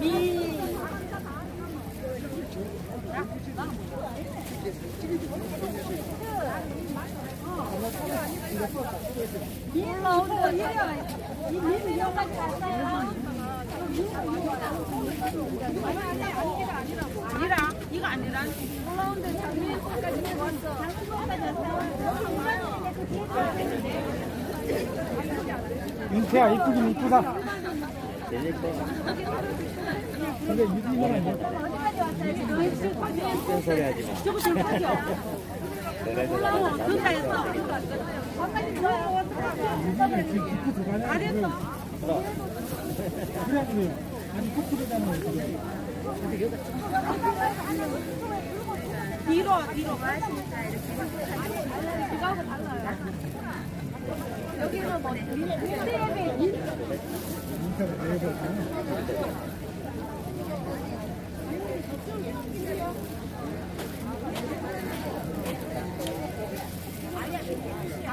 미. 아니라 이거 아니라 올라온데 장미까지 왔어. 장미까지 왔어. 윤태야 이쁘긴 이쁘다. 근데 유진이는 어디까지 왔어요? 저거 저거 뒤로 뒤로 마시니까 이렇게 그거하고 달라요 여기는 뭐 인터넷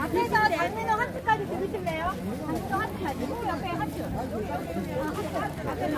앞에서 장민호 하트까지 들으실래요? 장민호 하트까지. 옆에 하트. 아, 하트, 하트, 하트.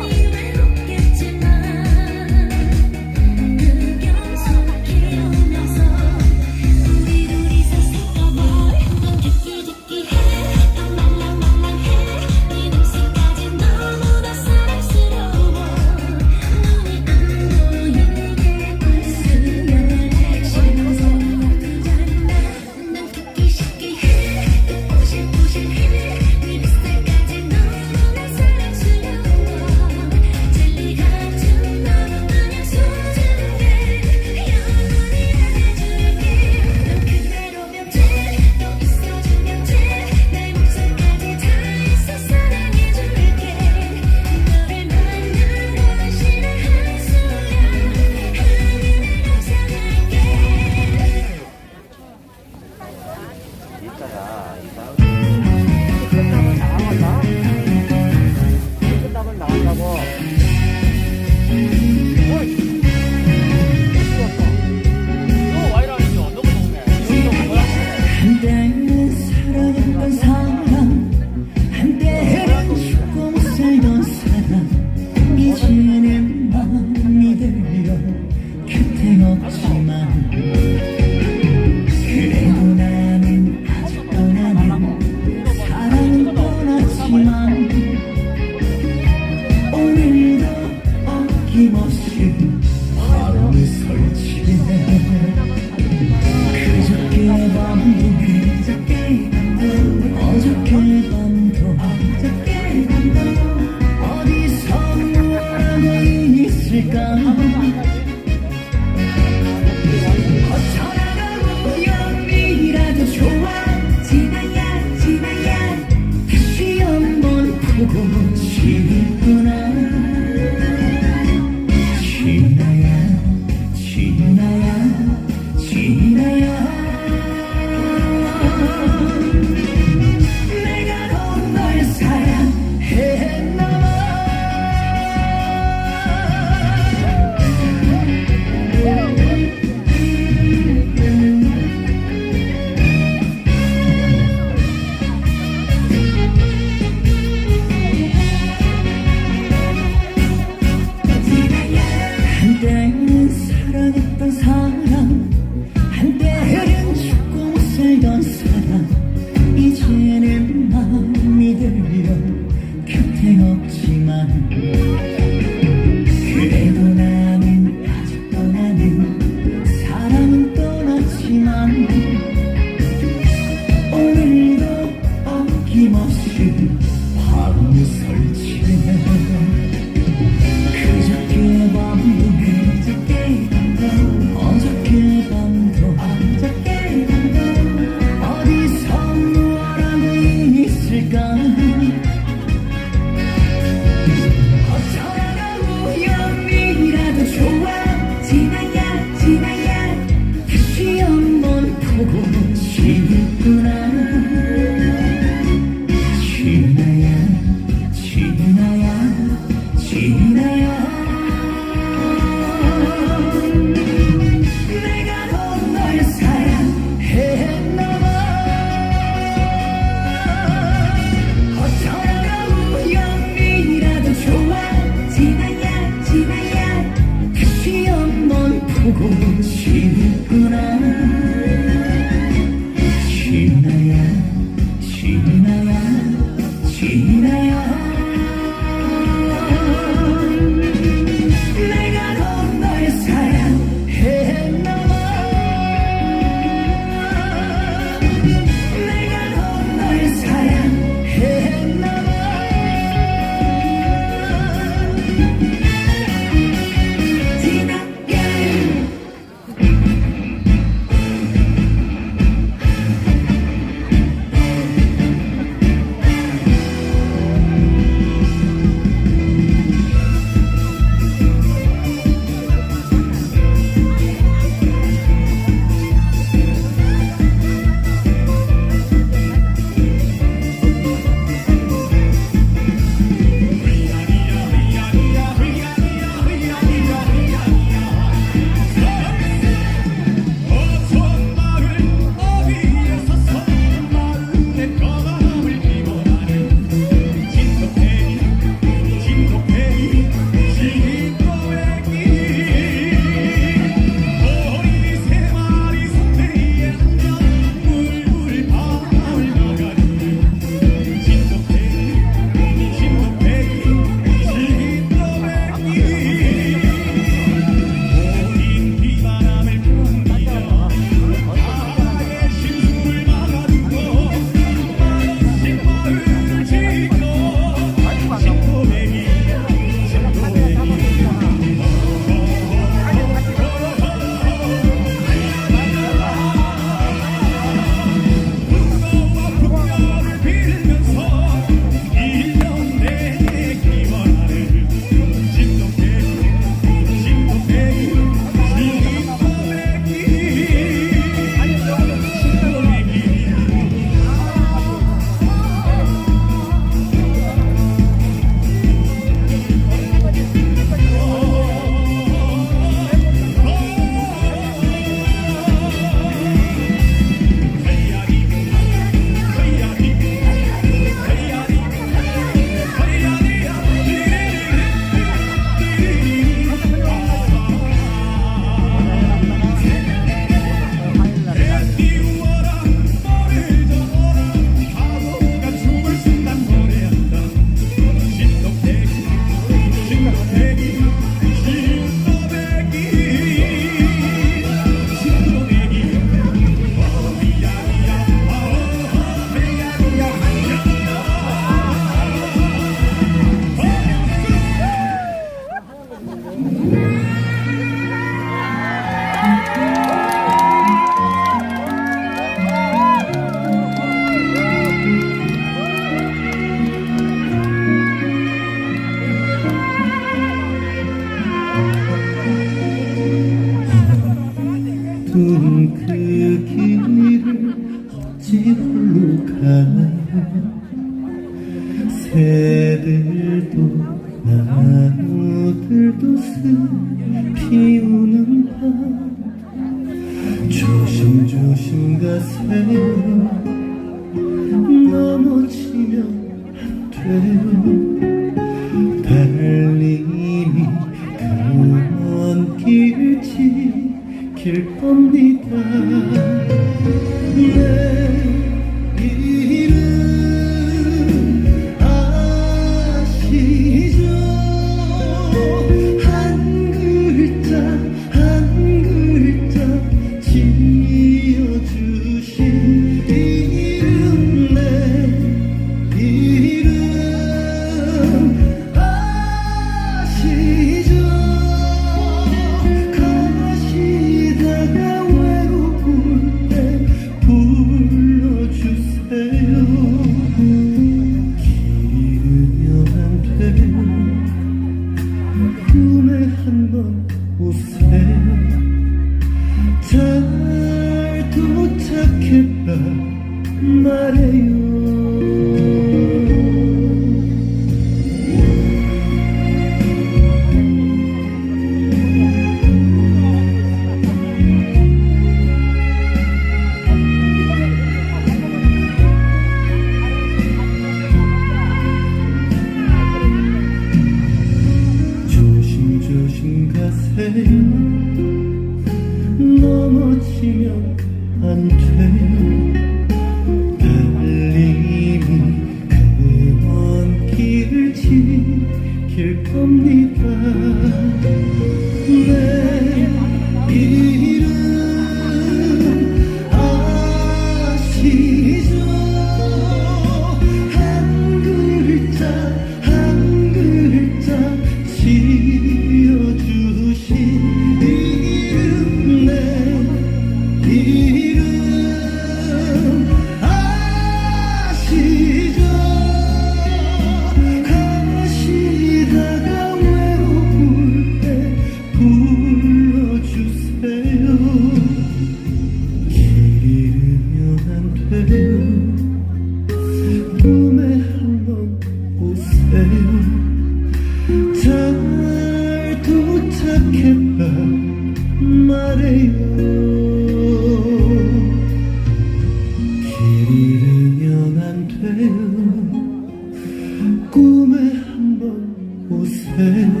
오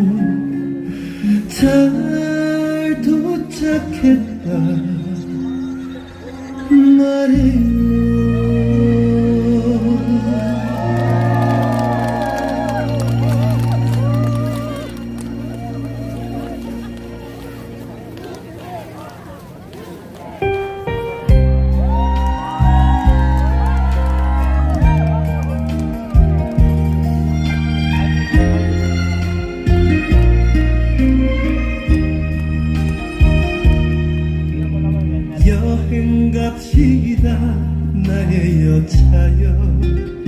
나의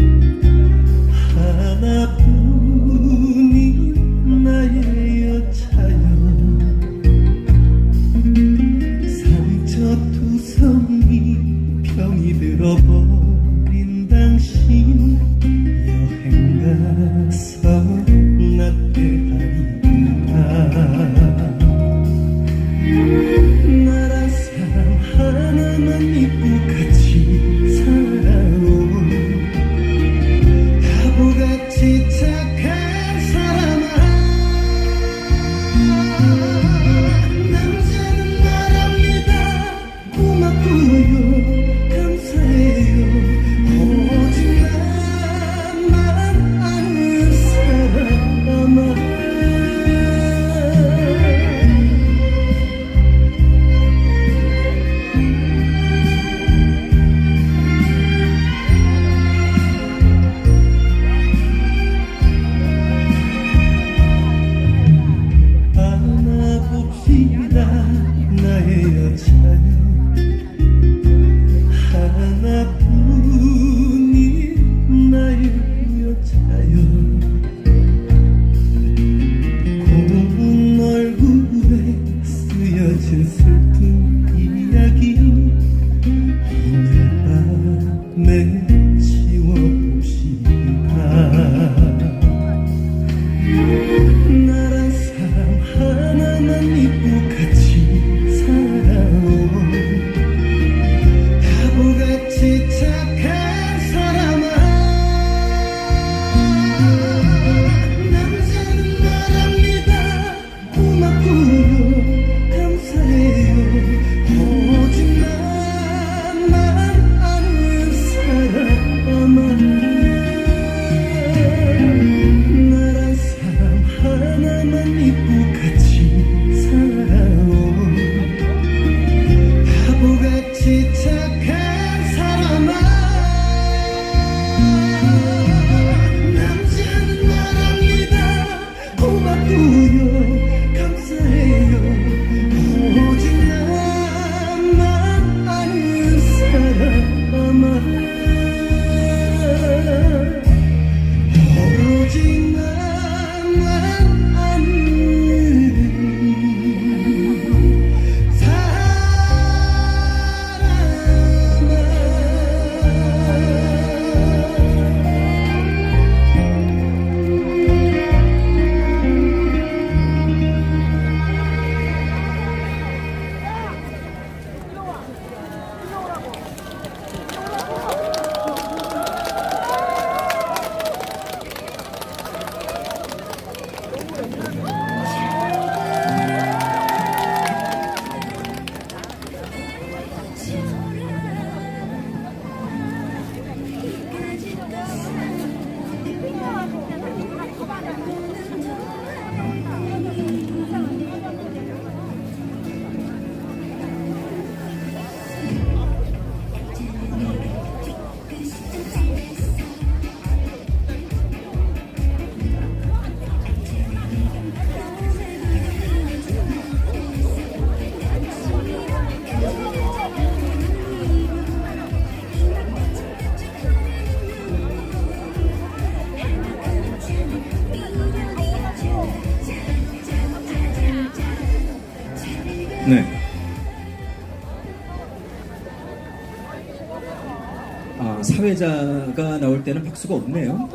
아, 사회자가 나올 때는 박수가 없네요.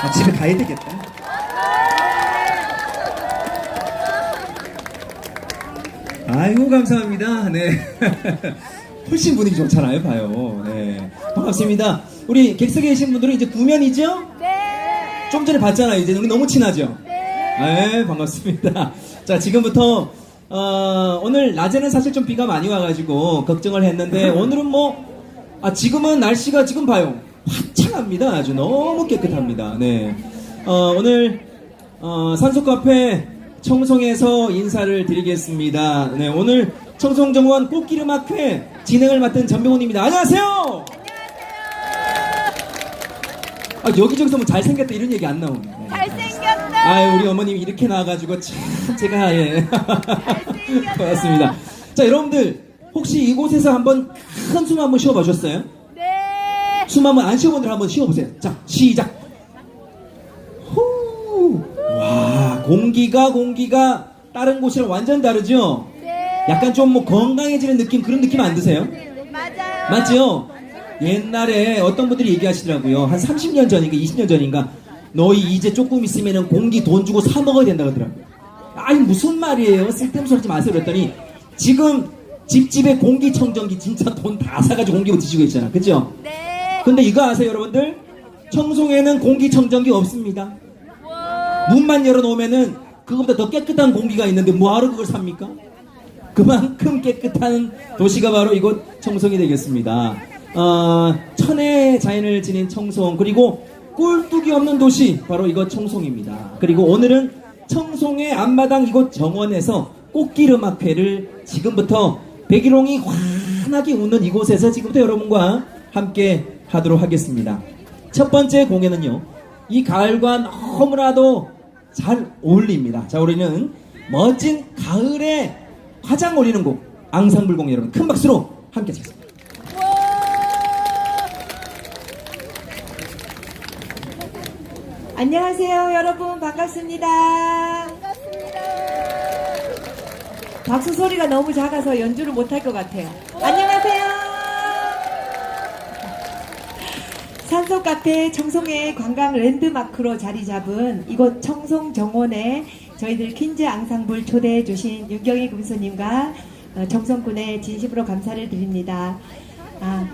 아, 집에 가야 되겠다. 아이고 감사합니다. 네. 훨씬 분위기 좋잖아요, 봐요. 네. 반갑습니다. 우리 객석에 계신 분들은 이제 구면이죠? 네. 좀 전에 봤잖아요. 이제 우리 너무 친하죠? 네. 네, 반갑습니다. 자, 지금부터, 어, 오늘 낮에는 사실 좀 비가 많이 와가지고 걱정을 했는데, 오늘은 뭐, 아, 지금은 날씨가 지금 봐요. 화창합니다. 아주 너무 깨끗합니다. 네. 어, 오늘, 어, 산소 카페 청송에서 인사를 드리겠습니다. 네, 오늘 청송정원 꽃기름학회 진행을 맡은 전병훈입니다. 안녕하세요! 아, 여기저기서 뭐 잘생겼다 이런 얘기 안 나오네. 네. 잘생겼다. 아, 우리 어머님이 이렇게 나와가지고 참 제가 예 고맙습니다. 자, 여러분들 혹시 이곳에서 한번 큰 숨 한번 쉬어 보셨어요? 네. 숨 한번 안 쉬어본 들 한번 쉬어 보세요. 자, 시작. 후. 와, 공기가 공기가 다른 곳이랑 완전 다르죠? 네. 약간 좀 뭐 건강해지는 느낌 그런 느낌 안 드세요? 맞아요. 맞죠? 옛날에 어떤 분들이 얘기하시더라고요. 한 30년 전인가 20년 전인가 너희 이제 조금 있으면 공기 돈 주고 사 먹어야 된다 그러더라고요. 아니 무슨 말이에요? 쓸데없는 소리 하지 마세요 그랬더니 지금 집집에 공기청정기 진짜 돈 다 사가지고 공기 드시고 있잖아. 그죠? 네. 근데 이거 아세요 여러분들? 청송에는 공기청정기 없습니다. 문만 열어놓으면은 그거보다 더 깨끗한 공기가 있는데 뭐하러 그걸 삽니까? 그만큼 깨끗한 도시가 바로 이곳 청송이 되겠습니다. 어, 천혜의 자연을 지닌 청송 그리고 꿀뚝이 없는 도시 바로 이곳 청송입니다. 그리고 오늘은 청송의 앞마당 이곳 정원에서 꽃기름학회를 지금부터 백일홍이 환하게 웃는 이곳에서 지금부터 여러분과 함께 하도록 하겠습니다. 첫 번째 공연은요. 이 가을과 너무나도 잘 어울립니다. 자, 우리는 멋진 가을에 가장 어울리는 곡 앙상블 공연 여러분 큰 박수로 함께 치겠습니다. 안녕하세요, 여러분. 반갑습니다. 박수 소리가 너무 작아서 연주를 못할 것 같아요. 안녕하세요. 산소 카페 청송의 관광 랜드마크로 자리 잡은 이곳 청송 정원에 저희들 퀸즈 앙상블 초대해 주신 윤경희 금수님과 어, 정성군의 진심으로 감사를 드립니다. 아,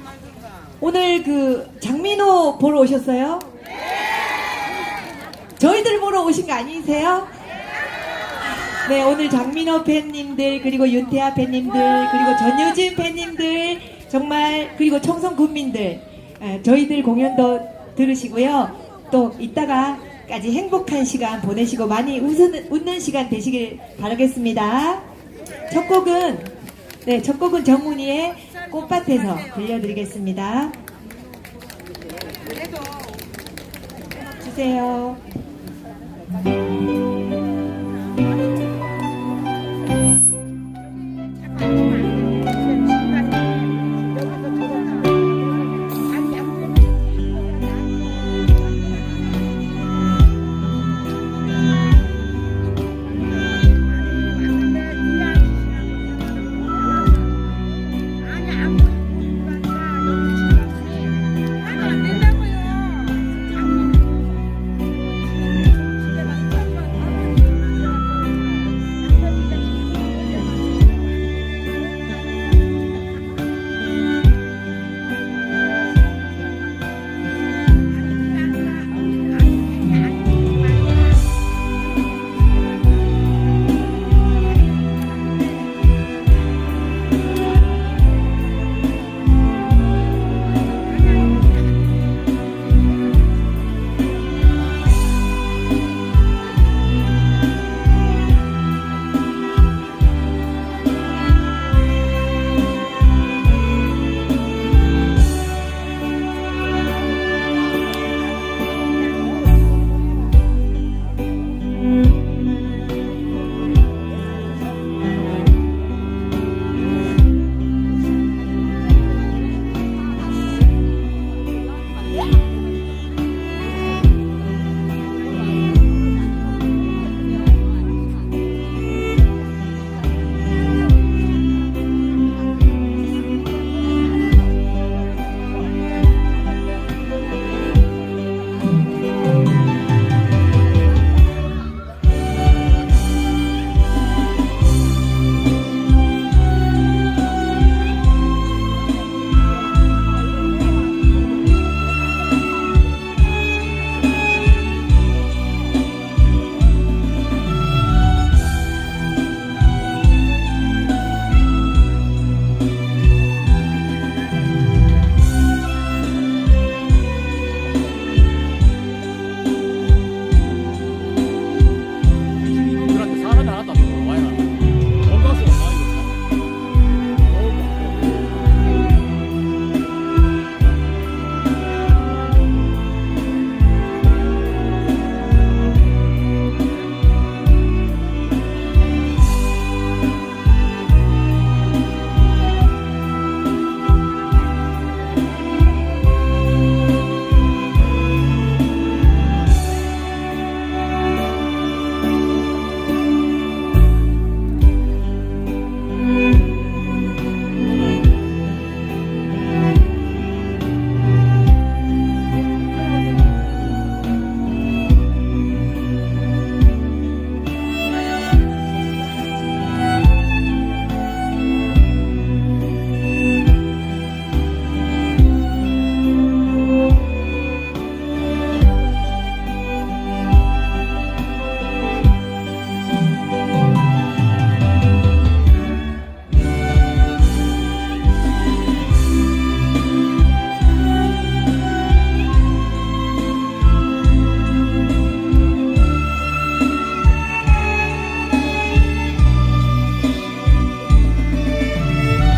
오늘 그 장민호 보러 오셨어요? 저희들 보러 오신 거 아니세요? 네, 오늘 장민호 팬님들, 그리고 윤태아 팬님들, 그리고 전유진 팬님들, 정말, 그리고 청송 군민들, 에, 저희들 공연도 들으시고요. 또 이따가까지 행복한 시간 보내시고 많이 웃는, 웃는 시간 되시길 바라겠습니다. 첫 곡은, 네, 첫 곡은 정훈이의 꽃밭에서 들려드리겠습니다. 주세요.